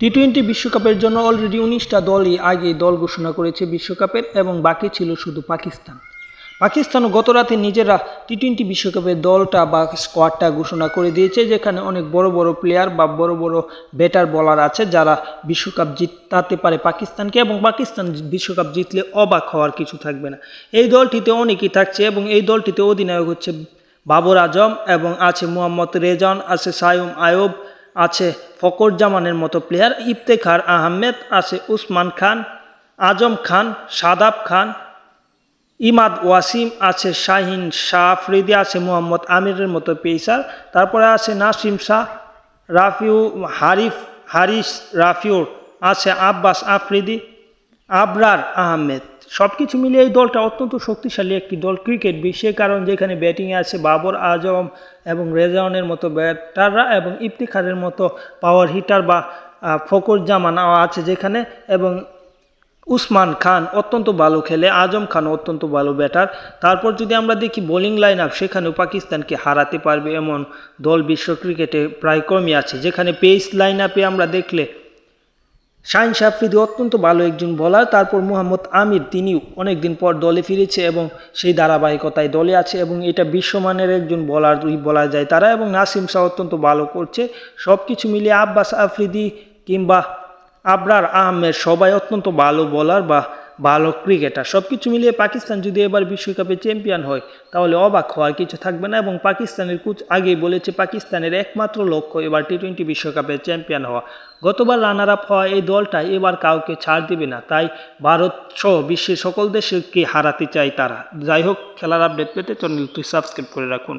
T twenty বিশ্বকাপের জন্য already উনিশটা দলই আগে দল ঘোষণা করেছে বিশ্বকাপের এবং বাকি ছিল শুধু পাকিস্তান। পাকিস্তানও গত রাতে নিজেরা টি টোয়েন্টি বিশ্বকাপের দলটা বা স্কোয়াডটা ঘোষণা করে দিয়েছে, যেখানে অনেক বড় বড় প্লেয়ার বা বড় বড় ব্যাটার বলার আছে যারা বিশ্বকাপ জিতাতে পারে পাকিস্তানকে এবং পাকিস্তান বিশ্বকাপ জিতলে অবাক হওয়ার কিছু থাকবে না। এই দলটিতে অনেকেই থাকছে এবং এই দলটিতে অধিনায়ক হচ্ছে বাবর আজম এবং আছে মোহাম্মদ রেজান আছে সায়ুম আয়ব আছে। ফকর জামানের মতো প্লেয়ার ইফতেখার আহমেদ আছে উসমান খান, আজম খান, সাদাব খান, ইমাদ ওয়াসিম আছে শাহিন শাহ আফ্রিদি আছে মোহাম্মদ আমিরের মতো পেসার তারপরে আছে নাসিম শাহ, রাফিউ, হারিফ, হারিস রাফিউর আছে আব্বাস আফ্রিদি, আবরার আহমেদ। সব কিছু মিলিয়ে এই দলটা অত্যন্ত শক্তিশালী একটি দল ক্রিকেট বিশ্বে কারণ যেখানে ব্যাটিংয়ে আছে বাবর আজম এবং রেজাউনের মতো ব্যাটাররা এবং ইফতিখারের মতো পাওয়ার হিটার বা ফকর জামান আছে যেখানে এবং উসমান খান অত্যন্ত ভালো খেলে, আজম খান অত্যন্ত ভালো ব্যাটার তারপর যদি আমরা দেখি বোলিং লাইন আপ সেখানেও পাকিস্তানকে হারাতে পারবে এমন দল বিশ্ব ক্রিকেটে প্রায় কমই আছে। যেখানে পেস লাইন আপে আমরা দেখলে শাহিন সাফ্রিদি অত্যন্ত ভালো একজন বলার তারপর মোহাম্মদ আমির তিনি অনেকদিন পর দলে ফিরেছে এবং সেই ধারাবাহিকতায় দলে আছে এবং এটা বিশ্বমানের একজন বলার বলা যায় তারা এবং নাসিম শাহ অত্যন্ত ভালো করছে। সব কিছু মিলিয়ে আব্বাস আফ্রিদি কিংবা আবরার আহমেদ সবাই অত্যন্ত ভালো বলার বা ভালো ক্রিকেটার। সব কিছু মিলিয়ে পাকিস্তান যদি এবার বিশ্বকাপে চ্যাম্পিয়ন হয়, তাহলে অবাক হওয়ার কিছু থাকবে না এবং পাকিস্তানের কোচ আগেই বলেছে পাকিস্তানের একমাত্র লক্ষ্য এবার টি টোয়েন্টি বিশ্বকাপে চ্যাম্পিয়ন হওয়া। গতবার রানার আপ হওয়া এই দলটা এবার কাউকে ছাড় দিবে না, তাই ভারত সহ বিশ্বের সকল দেশকে হারাতে চায় তারা। যাই হোক, খেলার আপডেট পেতে চ্যানেলটি সাবস্ক্রাইব করে রাখুন।